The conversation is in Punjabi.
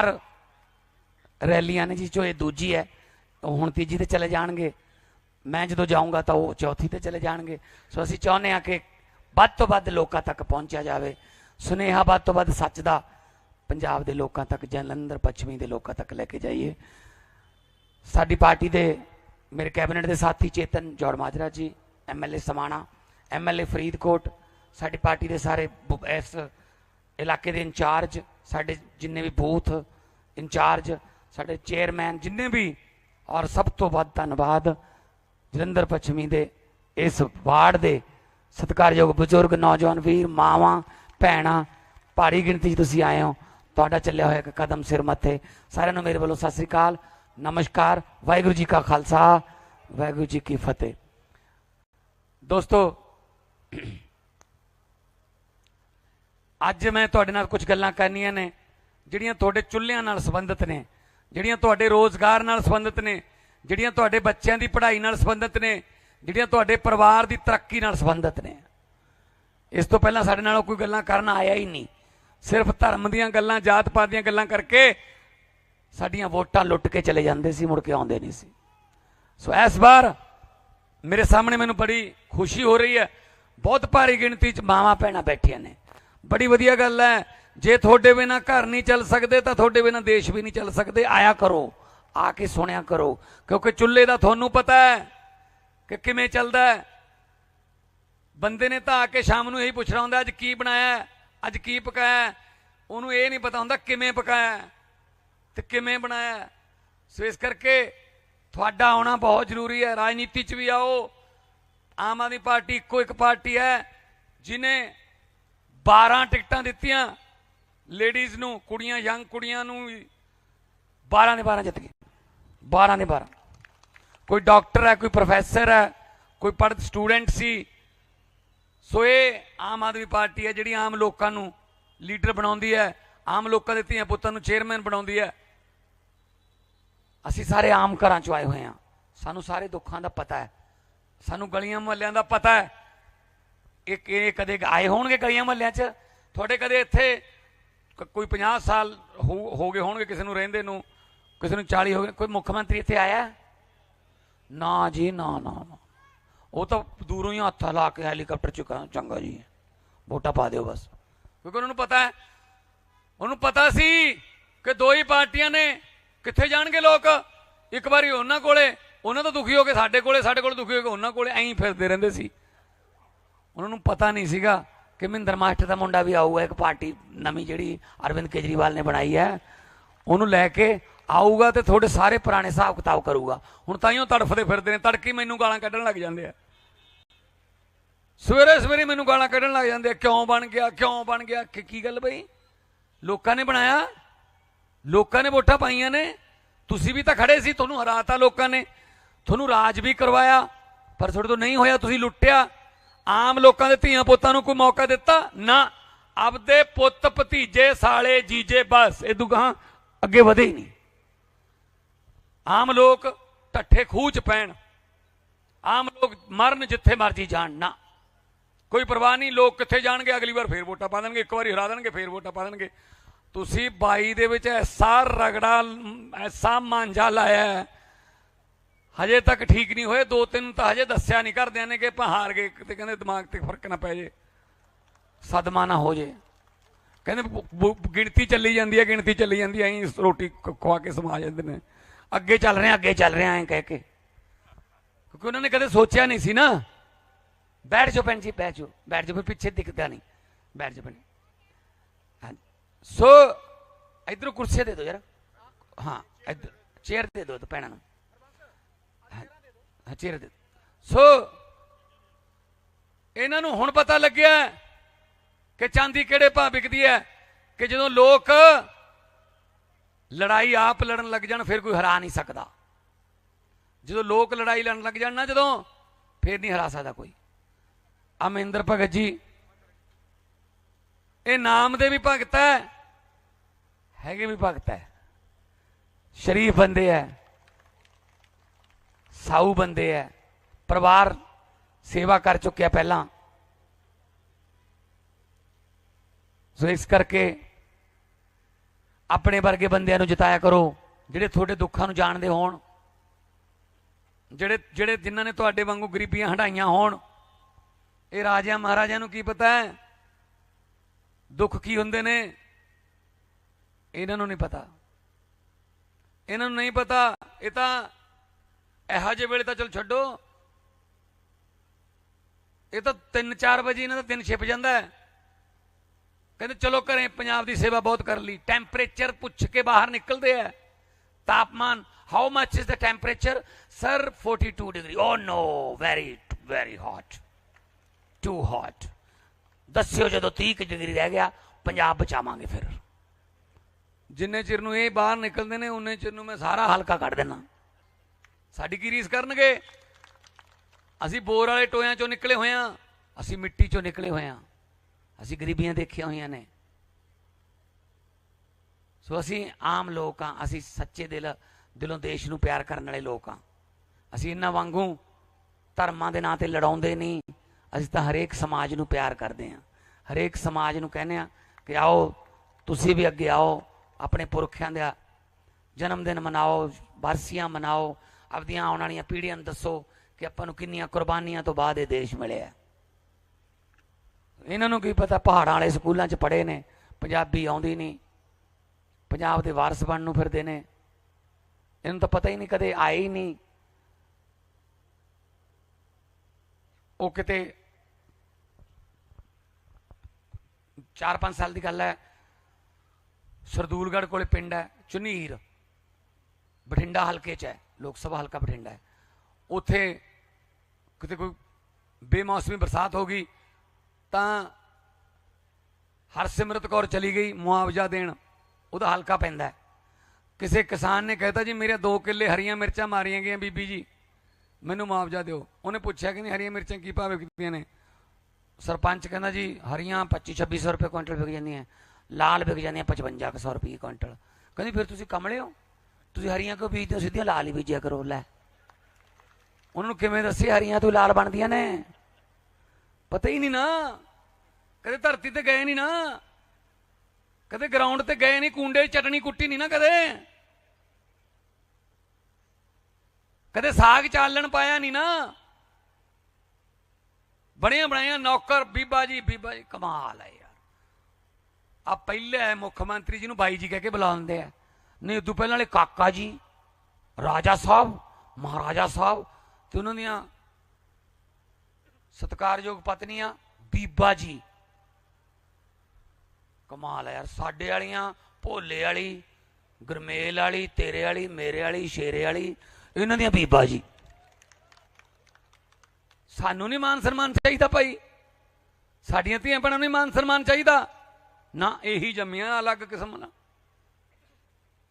ਹਰ ਰੈਲੀਆਂ ਨੇ ਜੀ, ਜੋ ਇਹ ਦੂਜੀ ਹੈ, ਉਹ ਹੁਣ ਤੀਜੀ ਤੇ ਚਲੇ ਜਾਣਗੇ। ਮੈਂ ਜਦੋਂ ਜਾਊਂਗਾ ਤਾਂ ਉਹ ਚੌਥੀ ਤੇ ਚਲੇ ਜਾਣਗੇ। ਸੋ ਅਸੀਂ ਚਾਹੁੰਦੇ ਹਾਂ ਕਿ ਵੱਧ ਤੋਂ ਵੱਧ ਲੋਕਾਂ ਤੱਕ ਪਹੁੰਚਿਆ ਜਾਵੇ। ਸੁਨੇਹਾ ਵੱਧ ਤੋਂ ਵੱਧ ਸੱਚ ਦਾ ਪੰਜਾਬ ਦੇ ਲੋਕਾਂ ਤੱਕ, ਜਲੰਧਰ, ਪੱਛਮੀ ਦੇ ਲੋਕਾਂ ਤੱਕ ਲੈ ਕੇ ਜਾਈਏ। ਸਾਡੀ ਪਾਰਟੀ ਦੇ ਮੇਰੇ ਕੈਬਨਿਟ ਦੇ ਸਾਥੀ ਚੇਤਨ ਜੋੜ ਮਾਜਰਾ ਜੀ ਐਮਐਲਏ ਸਮਾਣਾ ਐਮਐਲਏ ਫਰੀਦਕੋਟ, ਸਾਡੀ ਪਾਰਟੀ ਦੇ ਸਾਰੇ ਬ- ਇਸ ਇਲਾਕੇ ਦੇ ਇੰਚਾਰਜ, ਸਾਡੇ ਜਿੰਨੇ ਵੀ ਬੂਥ ਇੰਚਾਰਜ, ਸਾਡੇ ਚੇਅਰਮੈਨ ਜਿੰਨੇ ਵੀ, ਔਰ ਸਭ ਤੋਂ ਵੱਧ ਧੰਨਵਾਦ ਜਲੰਧਰ ਪੱਛਮੀ ਦੇ ਇਸ ਵਾਰਡ ਦੇ ਸਤਿਕਾਰਯੋਗ ਬਜ਼ੁਰਗ ਨੌਜਵਾਨ ਵੀਰ, ਮਾਵਾਂ, ਭੈਣਾਂ, ਭਾਰੀ ਗਿਣਤੀ 'ਚ ਤੁਸੀਂ ਆਏ ਹੋ। ਤੁਹਾਡਾ ਚੱਲਿਆ ਹੋਇਆ ਇੱਕ ਕਦਮ ਸਿਰ ਮੱਥੇ। ਸਾਰਿਆਂ ਨੂੰ ਮੇਰੇ ਵੱਲੋਂ ਸਤਿ ਸ੍ਰੀ ਅਕਾਲ, ਨਮਸਕਾਰ, ਵਾਹਿਗੁਰੂ ਜੀ ਕਾ ਖਾਲਸਾ, ਵਾਹਿਗੁਰੂ ਜੀ ਕੀ ਫਤਿਹ। ਦੋਸਤੋ ਅੱਜ ਮੈਂ ਤੁਹਾਡੇ ਨਾਲ ਕੁਝ ਗੱਲਾਂ ਕਰਨੀਆਂ ਨੇ, ਜਿਹੜੀਆਂ ਤੁਹਾਡੇ ਚੁੱਲ੍ਹਿਆਂ ਨਾਲ ਸੰਬੰਧਿਤ ਨੇ, ਜਿਹੜੀਆਂ ਤੁਹਾਡੇ ਰੋਜ਼ਗਾਰ ਨਾਲ ਸੰਬੰਧਿਤ ਨੇ, ਜਿਹੜੀਆਂ ਤੁਹਾਡੇ ਬੱਚਿਆਂ ਦੀ ਪੜ੍ਹਾਈ ਨਾਲ ਸੰਬੰਧਿਤ ਨੇ, ਜਿਹੜੀਆਂ ਤੁਹਾਡੇ ਪਰਿਵਾਰ ਦੀ ਤਰੱਕੀ ਨਾਲ ਸੰਬੰਧਿਤ ਨੇ। ਇਸ ਤੋਂ ਪਹਿਲਾਂ ਸਾਡੇ ਨਾਲ ਕੋਈ ਗੱਲਾਂ ਕਰਨ ਆਇਆ ਹੀ ਨਹੀਂ। ਸਿਰਫ ਧਰਮ ਦੀਆਂ ਗੱਲਾਂ, ਜਾਤ ਪਾਤ ਦੀਆਂ ਗੱਲਾਂ ਕਰਕੇ ਸਾਡੀਆਂ ਵੋਟਾਂ ਲੁੱਟ ਕੇ ਚਲੇ ਜਾਂਦੇ ਸੀ, ਮੁੜ ਕੇ ਆਉਂਦੇ ਨਹੀਂ ਸੀ। ਸੋ ਇਸ ਵਾਰ ਮੇਰੇ ਸਾਹਮਣੇ ਮੈਨੂੰ ਬੜੀ ਖੁਸ਼ੀ ਹੋ ਰਹੀ ਹੈ, ਬਹੁਤ ਭਾਰੀ ਗਿਣਤੀ 'ਚ ਮਾਵਾਂ ਭੈਣਾਂ ਬੈਠੀਆਂ ਨੇ। ਬੜੀ ਵਧੀਆ ਗੱਲ ਹੈ। ਜੇ ਤੁਹਾਡੇ ਬਿਨਾ ਘਰ ਨਹੀਂ ਚੱਲ ਸਕਦੇ, ਤਾਂ ਤੁਹਾਡੇ ਬਿਨਾ ਦੇਸ਼ ਵੀ ਨਹੀਂ ਚੱਲ ਸਕਦੇ। ਆਇਆ ਕਰੋ, ਆ ਕੇ ਸੁਣਿਆ ਕਰੋ। ਕਿਉਂਕਿ ਚੁੱਲ੍ਹੇ ਦਾ ਤੁਹਾਨੂੰ ਪਤਾ ਹੈ ਕਿ ਕਿਵੇਂ ਚੱਲਦਾ ਹੈ। ਬੰਦੇ ਨੇ ਤਾਂ ਆ ਕੇ ਸ਼ਾਮ ਨੂੰ ਇਹੀ ਪੁੱਛਣਾ ਹੁੰਦਾ, ਅੱਜ ਕੀ ਬਣਾਇਆ ਅੱਜ ਕੀ ਪਕਾਇਆ ਉਹਨੂੰ ਇਹ ਨਹੀਂ ਪਤਾ ਹੁੰਦਾ ਕਿਵੇਂ ਪਕਾਇਆ ਹੈ ਤੇ ਕਿਵੇਂ ਬਣਾਇਆ ਸੋ ਇਸ ਕਰਕੇ ਤੁਹਾਡਾ ਆਉਣਾ ਬਹੁਤ ਜ਼ਰੂਰੀ ਹੈ। ਰਾਜਨੀਤੀ 'ਚ ਵੀ ਆਓ। ਆਮ ਆਦਮੀ ਪਾਰਟੀ ਇੱਕੋ ਇੱਕ ਪਾਰਟੀ ਹੈ, ਜਿਨੇ 12 ਟਿਕਟਾਂ ਦਿੱਤੀਆਂ। ਲੇਡੀਜ਼ ਨੂੰ, ਕੁੜੀਆਂ ਯੰਗ ਕੁੜੀਆਂ ਨੂੰ ਵੀ 12 ਦੇ 12 ਜਿੱਤ ਗਏ। 12 ਦੇ 12 ਕੋਈ ਡਾਕਟਰ ਹੈ, ਕੋਈ ਪ੍ਰੋਫੈਸਰ ਹੈ, ਕੋਈ ਪੜ੍ਹ ਸਟੂਡੈਂਟ ਸੀ। ਸੋ ਇਹ ਆਮ ਆਦਮੀ ਪਾਰਟੀ ਹੈ, ਜਿਹੜੀ ਆਮ ਲੋਕਾਂ ਨੂੰ ਲੀਡਰ ਬਣਾਉਂਦੀ ਹੈ। ਆਮ ਲੋਕਾਂ ਦੇ ਧੀਆਂ ਪੁੱਤਾਂ ਨੂੰ ਚੇਅਰਮੈਨ ਬਣਾਉਂਦੀ ਹੈ। ਅਸੀਂ ਸਾਰੇ ਆਮ ਘਰਾਂ ਚੋਂ ਆਏ ਹੋਏ ਹਾਂ। ਸਾਨੂੰ ਸਾਰੇ ਦੁੱਖਾਂ ਦਾ ਪਤਾ ਹੈ। ਸਾਨੂੰ ਗਲੀਆਂ ਮੁਹੱਲਿਆਂ ਦਾ ਪਤਾ ਹੈ। ਇਹ ਇਹ ਕਦੇ ਆਏ ਹੋਣਗੇ ਕਈਆਂ ਮੁਹੱਲਿਆਂ 'ਚ? ਤੁਹਾਡੇ ਕਦੇ ਇੱਥੇ ਕੋਈ 50 ਸਾਲ ਹੋ ਹੋ ਗਏ ਹੋਣਗੇ ਕਿਸੇ ਨੂੰ ਰਹਿੰਦੇ ਨੂੰ, ਕਿਸੇ ਨੂੰ 40 ਹੋ ਗਏ, ਕੋਈ ਮੁੱਖ ਮੰਤਰੀ ਇੱਥੇ ਆਇਆ? ਨਾ ਜੀ, ਨਾ ਨਾ ਉਹ ਤਾਂ ਦੂਰੋਂ ਹੀ ਹੱਥ ਲਾ ਕੇ ਹੈਲੀਕਾਪਟਰ ਚ ਚੰਗਾ ਜੀ। ਵੋਟਾਂ ਪਾ ਦਿਓ ਬਸ। ਕਿਉਂਕਿ ਉਹਨਾਂ ਨੂੰ ਪਤਾ ਹੈ, ਉਹਨੂੰ ਪਤਾ ਸੀ ਕਿ ਦੋ ਹੀ ਪਾਰਟੀਆਂ ਨੇ। ਕਿੱਥੇ ਜਾਣਗੇ ਲੋਕ? ਇੱਕ ਵਾਰੀ ਉਹਨਾਂ ਕੋਲੇ। ਉਹਨਾਂ ਤੋਂ ਦੁਖੀ ਹੋ ਕੇ ਸਾਡੇ ਕੋਲੇ, ਸਾਡੇ ਕੋਲ ਦੁਖੀ ਹੋ ਕੇ ਉਹਨਾਂ ਕੋਲੇ। ਐਂ ਹੀ ਫਿਰਦੇ ਰਹਿੰਦੇ ਸੀ। ਉਹਨਾਂ ਨੂੰ ਪਤਾ ਨਹੀਂ ਸੀਗਾ ਕਿ ਮਹਿੰਦਰ ਮਾਸਟਰ ਦਾ ਮੁੰਡਾ ਵੀ ਆਊਗਾ, ਇੱਕ ਪਾਰਟੀ ਨਵੀਂ ਜਿਹੜੀ ਅਰਵਿੰਦ ਕੇਜਰੀਵਾਲ ਨੇ ਬਣਾਈ ਹੈ। ਉਹਨੂੰ ਲੈ ਕੇ ਆਊਗਾ ਤੇ ਤੁਹਾਡੇ ਸਾਰੇ ਪੁਰਾਣੇ ਹਿਸਾਬ ਕਿਤਾਬ ਕਰੂਗਾ। ਹੁਣ ਤਾਂ ਤਾਈਓ ਤੜਫਦੇ ਫਿਰਦੇ ਨੇ, ਤੜਕੀ ਮੈਨੂੰ ਗਾਲਾਂ ਕੱਢਣ ਲੱਗ ਜਾਂਦੇ ਆ। ਸਵੇਰੇ ਸਵੇਰੇ ਮੈਨੂੰ ਗਾਲਾਂ ਕੱਢਣ ਲੱਗ ਜਾਂਦੇ ਆ, ਕਿਉਂ ਬਣ ਗਿਆ, ਕਿਉਂ ਬਣ ਗਿਆ, ਕਿ ਕੀ ਗੱਲ ਬਈ? ਲੋਕਾਂ ਨੇ ਬਣਾਇਆ। ਲੋਕਾਂ ਨੇ ਵੋਟਾਂ ਪਾਈਆਂ ਨੇ। ਤੁਸੀਂ ਵੀ ਤਾਂ ਖੜੇ ਸੀ, ਤੁਹਾਨੂੰ ਹਰਾਤਾ ਲੋਕਾਂ ਨੇ। ਤੁਹਾਨੂੰ ਰਾਜ ਵੀ ਕਰਵਾਇਆ, ਪਰ ਤੁਹਾਡੇ ਤੋਂ ਨਹੀਂ ਹੋਇਆ, ਤੁਸੀਂ ਲੁੱਟਿਆ। ਆਮ ਲੋਕਾਂ ਦੇ ਧੀਆਂ ਪੁੱਤਾਂ ਨੂੰ ਕੋਈ ਮੌਕਾ ਦਿੱਤਾ? ਨਾ। ਆਪਦੇ ਪੁੱਤ ਭਤੀਜੇ ਸਾਲੇ ਜੀਜੇ ਬਸ। ਇਹ ਦੁਗਾਂ ਅੱਗੇ ਵਧੇ ਹੀ ਨਹੀਂ। ਆਮ ਲੋਕ ਟੱਠੇ ਖੂਹ ਚ ਪੈਣ। ਆਮ ਲੋਕ ਮਰਨ ਜਿੱਥੇ ਮਰਜ਼ੀ ਜਾਣ। ਨਾ। ਕੋਈ ਪਰਵਾਹ ਨਹੀਂ। ਲੋਕ ਕਿੱਥੇ ਜਾਣਗੇ? ਅਗਲੀ ਵਾਰ ਫੇਰ ਵੋਟਾਂ ਪਾ ਦੇਣਗੇ। ਇੱਕ ਵਾਰੀ ਹਰਾ ਦੇਣਗੇ, ਫੇਰ ਵੋਟਾਂ ਪਾ ਦੇਣਗੇ। ਤੁਸੀਂ 22 ਦੇ ਵਿੱਚ ਐਸਾ ਰਗੜਾ, ਐਸਾ ਮਾਂਜਾ ਲਾਇਆ ਹਜੇ ਤੱਕ ਠੀਕ ਨਹੀਂ ਹੋਏ ਦੋ ਤਿੰਨ ਤਾਂ ਹਜੇ ਦੱਸਿਆ ਨਹੀਂ ਕਰਦਿਆਂ ਨੇ ਕਿ ਆਪਾਂ ਹਾਰ ਗਏ ਤੇ ਕਹਿੰਦੇ ਦਿਮਾਗ ਤੇ ਫ਼ਰਕ ਨਾ ਪੈ ਜੇ ਸਦਮਾ ਨਾ ਹੋ ਜੇ। ਕਹਿੰਦੇ ਗਿਣਤੀ ਚੱਲੀ ਜਾਂਦੀ ਹੈ ਗਿਣਤੀ ਚੱਲੀ ਜਾਂਦੀ ਹੈ ਰੋਟੀ ਖਵਾ ਕੇ ਸਮਾ ਜਾਂਦੇ ਨੇ। ਅੱਗੇ ਚੱਲ ਰਹੇ ਹਾਂ, ਅੱਗੇ ਚੱਲ ਰਹੇ ਹਾਂ ਐਂ ਕਹਿ ਕੇ। ਕਿਉਂਕਿ ਉਹਨਾਂ ਨੇ ਕਦੇ ਸੋਚਿਆ ਨਹੀਂ ਸੀ ਨਾ। ਬੈਠ ਜਾਓ ਭੈਣ ਜੀ ਬੈਠ ਜਾਓ ਬੈਠ ਜਾਓ ਫਿਰ ਪਿੱਛੇ ਦਿਖਦਾ ਨਹੀਂ। ਬੈਠ ਜਾਓ ਭੈਣ ਸੋ ਇਧਰੋਂ ਕੁਰਸੀ ਦੇ ਦਿਓ ਯਾਰ ਹਾਂ ਇਧਰ ਚੇਅਰ ਦੇ ਦਿਓ ਭੈਣਾਂ ਨੂੰ। ਹਾਂ, ਦੇ ਸੋ ਇਹਨਾਂ ਨੂੰ ਹੁਣ ਪਤਾ ਲੱਗਿਆ ਕਿ ਚਾਂਦੀ ਕਿਹੜੇ ਭਾਅ ਵਿਕਦੀ ਹੈ ਕਿ ਜਦੋਂ ਲੋਕ ਲੜਾਈ ਆਪ ਲੜਨ ਲੱਗ ਜਾਣ ਫਿਰ ਕੋਈ ਹਰਾ ਨਹੀਂ ਸਕਦਾ। ਜਦੋਂ ਲੋਕ ਲੜਾਈ ਲੜਨ ਲੱਗ ਜਾਣ ਨਾ ਜਦੋਂ ਫਿਰ ਨਹੀਂ ਹਰਾ ਸਕਦਾ ਕੋਈ। ਅਮਿੰਦਰ ਭਗਤ ਜੀ ਇਹ ਨਾਮ ਦੇ ਵੀ ਭਗਤ ਹੈ ਹੈਗੇ ਵੀ ਭਗਤ ਹੈ। ਸ਼ਰੀਫ ਬੰਦੇ ਹੈ। ਸਾਊ ਬੰਦੇ ਹੈ ਪਰਿਵਾਰ ਸੇਵਾ ਕਰ ਚੁੱਕਿਆ ਪਹਿਲਾਂ। ਸੋ ਇਸ ਕਰਕੇ ਆਪਣੇ ਵਰਗੇ ਬੰਦਿਆਂ ਨੂੰ ਜਿਤਾਇਆ ਕਰੋ, ਜਿਹੜੇ ਤੁਹਾਡੇ ਦੁੱਖਾਂ ਨੂੰ ਜਾਣਦੇ ਹੋਣ, ਜਿਹੜੇ ਜਿਹੜੇ ਜਿਨ੍ਹਾਂ ਨੇ ਤੁਹਾਡੇ ਵਾਂਗੂ ਗਰੀਬੀਆਂ ਹਟਾਈਆਂ ਹੋਣ। ਇਹ ਰਾਜਿਆਂ ਮਹਾਰਾਜਿਆਂ ਨੂੰ ਕੀ ਪਤਾ ਹੈ ਦੁੱਖ ਕੀ ਹੁੰਦੇ ਨੇ? ਇਹਨਾਂ ਨੂੰ ਨਹੀਂ ਪਤਾ। ਇਹਨਾਂ ਨੂੰ ਨਹੀਂ ਪਤਾ। ਇਹ ਤਾਂ ਇਹੋ ਜਿਹੇ ਵੇਲੇ ਤਾਂ ਚਲ ਛੱਡੋ। ਇਹ ਤਾਂ 3-4 ਵਜੇ ਇਹਨਾਂ ਦਾ ਦਿਨ ਛਿਪ ਜਾਂਦਾ ਹੈ। ਕਹਿੰਦੇ ਚਲੋ ਘਰੇ ਪੰਜਾਬ ਦੀ ਸੇਵਾ ਬਹੁਤ ਕਰ ਲਈ। ਟੈਂਪਰੇਚਰ ਪੁੱਛ ਕੇ ਬਾਹਰ ਨਿਕਲਦੇ ਆ ਤਾਪਮਾਨ how much is the temperature sir 42 degree oh no very very hot too hot ਦੱਸਿਓ ਜਦੋਂ 30 ਕੁ ਡਿਗਰੀ ਰਹਿ ਗਿਆ, ਪੰਜਾਬ ਬਚਾਵਾਂਗੇ ਫਿਰ। ਜਿੰਨੇ ਚਿਰ ਨੂੰ ਇਹ ਬਾਹਰ ਨਿਕਲਦੇ ਨੇ ਉਹਨੇ ਚਿਰ ਨੂੰ ਮੈਂ ਸਾਰਾ ਹਲਕਾ ਕੱਢ ਦੇਣਾ ਸਾਡੀ ਕੀ ਰੀਸ ਕਰਨਗੇ? ਅਸੀਂ ਬੋਰ ਵਾਲੇ ਟੋਇਆਂ ਚੋਂ ਨਿਕਲੇ ਹੋਏ ਆ ਅਸੀਂ ਮਿੱਟੀ ਚੋਂ ਨਿਕਲੇ ਹੋਏ ਆ ਅਸੀਂ ਗਰੀਬੀਆਂ ਦੇਖੀਆਂ ਹੋਈਆਂ ਨੇ। ਸੋ ਅਸੀਂ ਆਮ ਲੋਕ ਆ ਅਸੀਂ ਸੱਚੇ ਦਿਲ, ਦਿਲੋਂ ਦੇਸ਼ ਨੂੰ ਪਿਆਰ ਕਰਨ ਵਾਲੇ ਲੋਕ ਆ ਅਸੀਂ ਇਹਨਾਂ ਵਾਂਗੂ ਧਰਮਾਂ ਦੇ ਨਾਂ ਤੇ ਲੜਾਉਂਦੇ ਨਹੀਂ, ਅਸੀਂ ਤਾਂ ਹਰੇਕ ਸਮਾਜ ਨੂੰ ਪਿਆਰ ਕਰਦੇ ਆ ਹਰੇਕ ਸਮਾਜ ਨੂੰ ਕਹਿੰਦੇ ਆ ਕਿ ਆਓ, ਤੁਸੀਂ ਵੀ ਅੱਗੇ ਆਓ, ਆਪਣੇ ਪੁਰਖਿਆਂ ਦਾ ਜਨਮ ਦਿਨ ਮਨਾਓ ਬਰਸੀਆਂ ਮਨਾਓ ਆਪਦੀਆਂ ਆਉਣ ਵਾਲੀਆਂ ਪੀੜ੍ਹੀਆਂ ਨੂੰ ਦੱਸੋ ਕਿ ਆਪਾਂ ਨੂੰ ਕਿੰਨੀਆਂ ਕੁਰਬਾਨੀਆਂ ਤੋਂ ਬਾਅਦ ਇਹ ਦੇਸ਼ ਮਿਲਿਆ। ਇਹਨਾਂ ਨੂੰ ਕੀ ਪਤਾ, ਪਹਾੜਾਂ ਵਾਲੇ ਸਕੂਲਾਂ 'ਚ ਪੜ੍ਹੇ ਨੇ, ਪੰਜਾਬੀ ਆਉਂਦੀ ਨਹੀਂ, ਪੰਜਾਬ ਦੇ ਵਾਰਸ ਬਣਨ ਨੂੰ ਫਿਰਦੇ ਨੇ। ਇਹਨੂੰ ਤਾਂ ਪਤਾ ਹੀ ਨਹੀਂ, ਕਦੇ ਆਏ ਹੀ ਨਹੀਂ। ਉਹ ਕਿਤੇ 4-5 ਸਾਲ ਦੀ ਗੱਲ ਹੈ, ਸਰਦੂਲਗੜ੍ਹ ਕੋਲੇ ਪਿੰਡ ਹੈ, ਚੁਨੀਰ। ਬਠਿੰਡਾ ਹਲਕੇ 'ਚ ਹੈ, ਲੋਕ ਸਭਾ ਹਲਕਾ ਬਠਿੰਡਾ ਹੈ। ਉੱਥੇ ਕਿਤੇ ਕੋਈ ਬੇਮੌਸਮੀ ਬਰਸਾਤ ਹੋ ਗਈ, ਤਾਂ ਹਰਸਿਮਰਤ ਕੌਰ ਚਲੀ ਗਈ ਮੁਆਵਜ਼ਾ ਦੇਣ। ਉਹਦਾ ਹਲਕਾ ਪੈਂਦਾ ਹੈ। ਕਿਸੇ ਕਿਸਾਨ ਨੇ ਕਹਿਤਾ, ਜੀ, ਮੇਰੇ 2 ਕਿੱਲੇ ਹਰੀਆਂ ਮਿਰਚਾਂ ਮਾਰੀਆਂ ਗਈਆਂ, ਬੀਬੀ ਜੀ। ਮੈਨੂੰ ਮੁਆਵਜ਼ਾ ਦਿਓ। ਉਹਨੇ ਪੁੱਛਿਆ ਕਿ ਨਹੀਂ, ਹਰੀਆਂ ਮਿਰਚਾਂ ਕੀ ਭਾਅ ਵਿਕਦੀਆਂ ਨੇ? ਸਰਪੰਚ ਕਹਿੰਦਾ, ਜੀ, ਹਰੀਆਂ 25 2600 ਰੁਪਏ ਕੁਇੰਟਲ ਵਿਕ ਜਾਂਦੀਆਂ ਲਾਲ ਵਿਕ ਜਾਂਦੀਆਂ 5500 ਰੁਪਏ ਕੁਇੰਟਲ। ਕਹਿੰਦੀ, ਫਿਰ ਤੁਸੀਂ ਕਮਲੇ ਹੋ? ਤੁਸੀਂ ਹਰੀਆਂ ਕਿਉਂ ਬੀਜਦੇ ਹੋ? ਸਿੱਧੀਆਂ ਲਾਲ ਹੀ ਬੀਜਿਆ ਕਰੋ, ਲੈ। ਉਹਨਾਂ ਨੂੰ ਕਿਵੇਂ ਦੱਸੇ ਹਰੀਆਂ? ਤੋਂ ਲਾਲ ਬਣਦੀਆਂ ਨੇ। ਪਤਾ ਹੀ ਨਹੀਂ ਨਾ। ਕਦੇ ਧਰਤੀ ਤੇ ਗਏ ਨਹੀਂ ਨਾ। ਕਦੇ ਗਰਾਊਂਡ ਤੇ ਗਏ ਨਹੀਂ, ਕੁੰਡੇ ਚਟਣੀ ਕੁੱਟੀ ਨਹੀਂ ਨਾ ਕਦੇ। ਕਦੇ ਸਾਗ ਚਾਲਣ ਪਾਇਆ ਨਹੀਂ ਨਾ। ਬਣਿਆ ਬਣਾਇਆ ਨੌਕਰ, ਬੀਬਾ ਜੀ ਬੀਬਾ ਜੀ, ਕਮਾਲ ਹੈ ਯਾਰ। ਆ ਪਹਿਲੇ ਮੁੱਖ ਮੰਤਰੀ ਜੀ ਨੂੰ ਬਾਈ ਜੀ ਕਹਿ ਕੇ ਬੁਲਾਉਂਦੇ ਆ। ਨਹੀਂ ਇਹ ਤੋਂ ਪਹਿਲਾਂ ਵਾਲੇ ਕਾਕਾ ਜੀ, ਰਾਜਾ ਸਾਹਿਬ, ਮਹਾਰਾਜਾ ਸਾਹਿਬ ਤੇ ਉਹਨਾਂ ਦੀਆਂ ਸਤਿਕਾਰਯੋਗ ਪਤਨੀਆਂ, ਬੀਬਾ ਜੀ। ਕਮਾਲ ਹੈ ਯਾਰ, ਸਾਡੇ ਵਾਲੀਆਂ, ਭੋਲੇ ਵਾਲੀ, ਗਰਮੇਲ ਵਾਲੀ, ਤੇਰੇ ਵਾਲੀ, ਮੇਰੇ ਵਾਲੀ, ਸ਼ੇਰੇ ਵਾਲੀ, ਇਹਨਾਂ ਦੀਆਂ ਬੀਬਾ ਜੀ। ਸਾਨੂੰ ਨਹੀਂ ਮਾਨ ਸਨਮਾਨ ਚਾਹੀਦਾ ਭਾਈ। ਸਾਡੀਆਂ ਧੀਆਂ ਭੈਣਾਂ ਨੂੰ ਨਹੀਂ ਮਾਨ ਸਨਮਾਨ ਚਾਹੀਦਾ। ਨਾ ਇਹੀ ਜੰਮੀਆਂ ਅਲੱਗ ਕਿਸਮ ਨਾਲ।